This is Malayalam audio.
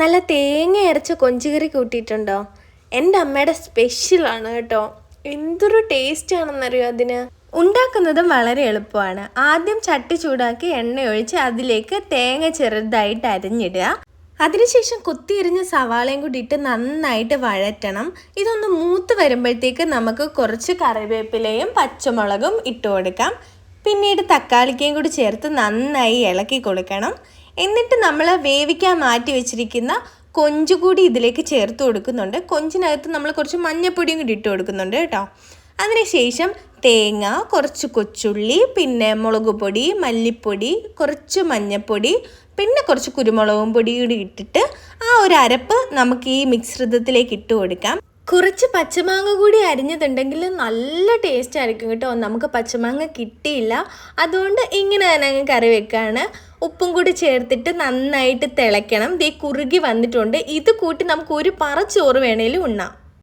നല്ല തേങ്ങ അരച്ച കൊഞ്ചുകറി കൂട്ടിയിട്ടുണ്ടോ? എന്റെ അമ്മയുടെ സ്പെഷ്യലാണ് കേട്ടോ. എന്തൊരു ടേസ്റ്റ് ആണെന്നറിയോ അതിന്? ഉണ്ടാക്കുന്നതും വളരെ എളുപ്പമാണ്. ആദ്യം ചട്ടി ചൂടാക്കി എണ്ണ ഒഴിച്ച് അതിലേക്ക് തേങ്ങ ചെറുതായിട്ട് അരിഞ്ഞിടുക. അതിനുശേഷം കുത്തിയെരിഞ്ഞ സവാളയും കൂടി ഇട്ട് നന്നായിട്ട് വഴറ്റണം. ഇതൊന്ന് മൂത്ത് വരുമ്പോഴത്തേക്ക് നമുക്ക് കുറച്ച് കറിവേപ്പിലയും പച്ചമുളകും ഇട്ട് കൊടുക്കാം. പിന്നീട് തക്കാളിക്കയും കൂടി ചേർത്ത് നന്നായി ഇളക്കി കൊടുക്കണം. എന്നിട്ട് നമ്മൾ വേവിക്കാൻ മാറ്റി വെച്ചിരിക്കുന്ന കൊഞ്ചു കൂടി ഇതിലേക്ക് ചേർത്ത് കൊടുക്കുന്നുണ്ട്. കൊഞ്ചിനകത്ത് നമ്മൾ കുറച്ച് മഞ്ഞപ്പൊടിയും കൂടി ഇട്ട് കൊടുക്കുന്നുണ്ട് കേട്ടോ. അതിനുശേഷം തേങ്ങ കുറച്ച് കൊച്ചുള്ളി പിന്നെ മുളക് പൊടി മല്ലിപ്പൊടി കുറച്ച് മഞ്ഞപ്പൊടി പിന്നെ കുറച്ച് കുരുമുളകും പൊടി കൂടി ഇട്ടിട്ട് ആ ഒരു അരപ്പ് നമുക്ക് ഈ മിശ്രിതത്തിലേക്ക് ഇട്ട് കൊടുക്കാം. കുറച്ച് പച്ചമാങ്ങ കൂടി അരിഞ്ഞതുണ്ടെങ്കിൽ നല്ല ടേസ്റ്റ് ആയിരിക്കും കേട്ടോ. നമുക്ക് പച്ചമാങ്ങ കിട്ടിയില്ല. അതുകൊണ്ട് ഇങ്ങനെ തന്നെ അങ്ങ് കറി വെക്കാണ്. ഉപ്പും കൂടി ചേർത്തിട്ട് നന്നായിട്ട് തിളയ്ക്കണം. ദേ കുറുകി വന്നിട്ടുണ്ട്. ഇത് കൂട്ടി നമുക്ക് ഒരു പറ ചോറ് വേണേലും ഉണ്ണാം.